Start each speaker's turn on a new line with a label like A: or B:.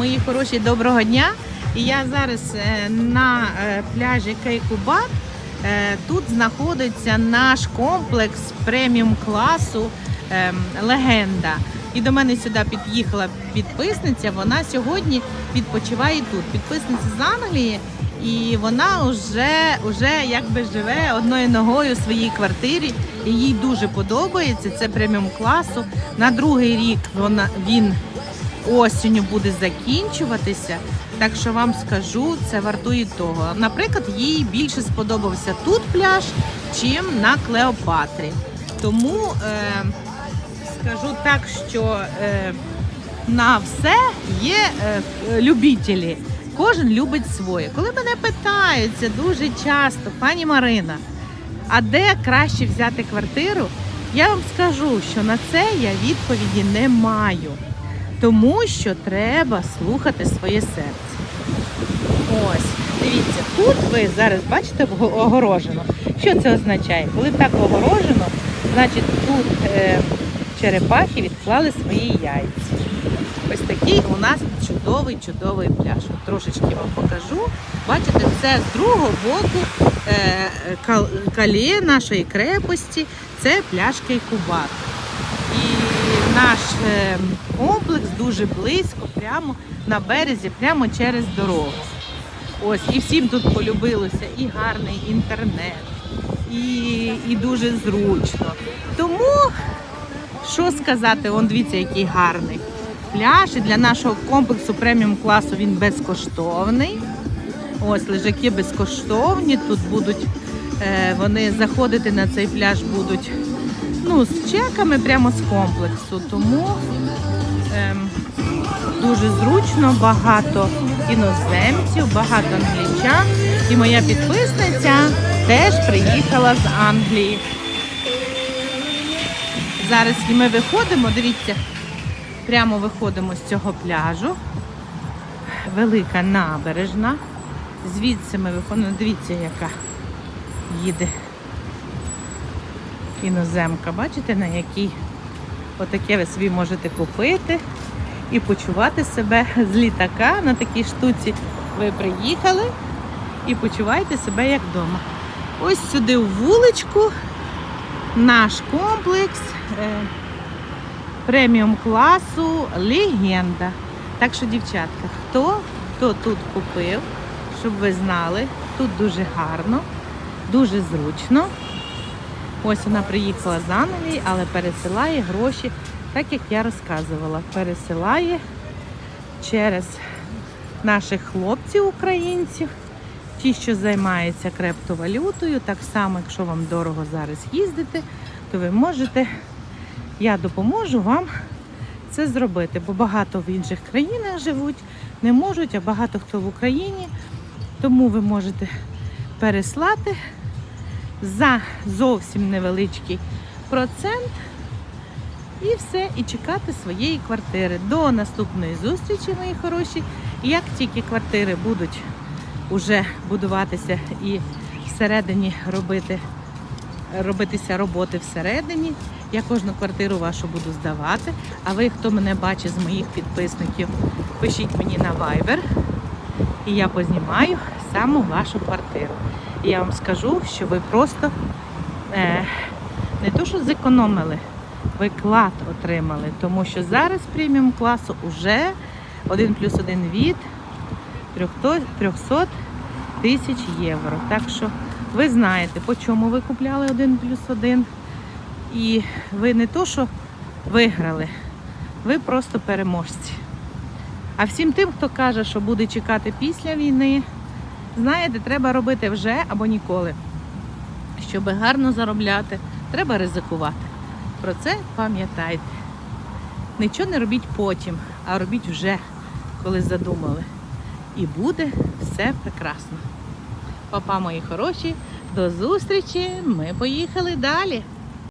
A: Мої хороші, доброго дня. І я зараз е, на е, пляжі Кейкубат. Е, Тут знаходиться наш комплекс преміум класу ем, Легенда. І до мене сюди під'їхала підписниця. Вона сьогодні відпочиває тут. Підписниця з Англії, і вона вже, вже якби живе одною ногою в своїй квартирі. І їй дуже подобається. Це преміум класу. На другий рік вона він осінню буде закінчуватися. Так що вам скажу, це вартує того. Наприклад, їй більше сподобався тут пляж, чим на Клеопатрі. Тому е, скажу так, що е, на все є е, любителі. Кожен любить своє. Коли мене питаються дуже часто, пані Марина, а де краще взяти квартиру? Я вам скажу, що на це я відповіді не маю. Тому що треба слухати своє серце. Ось, дивіться, тут ви зараз бачите огорожено. Що це означає? Коли так огорожено, значить тут е, черепахи відклали свої яйця. Ось такий у нас чудовий, чудовий пляж. От Трошечки вам покажу. Бачите, це з другого боку е, кал- калє нашої крепості, це пляж Кейкубат. Наш е, комплекс дуже близько, прямо на березі, прямо через дорогу. Ось, і всім тут полюбилося і гарний інтернет, і, і дуже зручно. Тому, що сказати, он дивіться, який гарний пляж. І для нашого комплексу преміум класу він безкоштовний. Ось лежаки безкоштовні. Тут будуть вони заходити на цей пляж будуть ну, з чеками прямо з комплексу. Тому ем, дуже зручно, багато іноземців, багато англічан. І моя підписниця теж приїхала з Англії. Зараз і ми виходимо, дивіться, прямо виходимо з цього пляжу. Велика набережна. Звідси ми виходимо, дивіться, яка їде іноземка. Бачите, на якій отаке ви собі можете купити і почувати себе з літака на такій штуці. Ви приїхали і почуваєте себе як вдома. Ось сюди в вуличку наш комплекс е, преміум класу Легенда. Так що, дівчатка, хто, хто тут купив, щоб ви знали, тут дуже гарно, дуже зручно. Ось вона приїхала з Англії, але пересилає гроші, так як я розказувала. Пересилає через наших хлопців українців, ті, що займаються криптовалютою. Так само, якщо вам дорого зараз їздити, то ви можете, я допоможу вам це зробити, бо багато в інших країнах живуть, не можуть, а багато хто в Україні. Тому ви можете переслати за зовсім невеличкий процент і все, і чекати своєї квартири. До наступної зустрічі, мої хороші. Як тільки квартири будуть уже будуватися і всередині робити, робитися роботи всередині, я кожну квартиру вашу буду здавати. А ви, хто мене бачить з моїх підписників, пишіть мені на Viber, і я познімаю саму вашу квартиру. І я вам скажу, що ви просто е, не то, що зекономили, ви клад отримали, тому що зараз преміум класу вже 1 плюс 1 від 300 тисяч євро. Так що ви знаєте, по чому ви купляли 1 плюс 1. І ви не то, що виграли, ви просто переможці. А всім тим, хто каже, що буде чекати після війни, знаєте, треба робити вже або ніколи. Щоб гарно заробляти, треба ризикувати. Про це пам'ятайте. Нічого не робіть потім, а робіть вже, коли задумали. І буде все прекрасно. Папа, мої хороші, до зустрічі! Ми поїхали далі.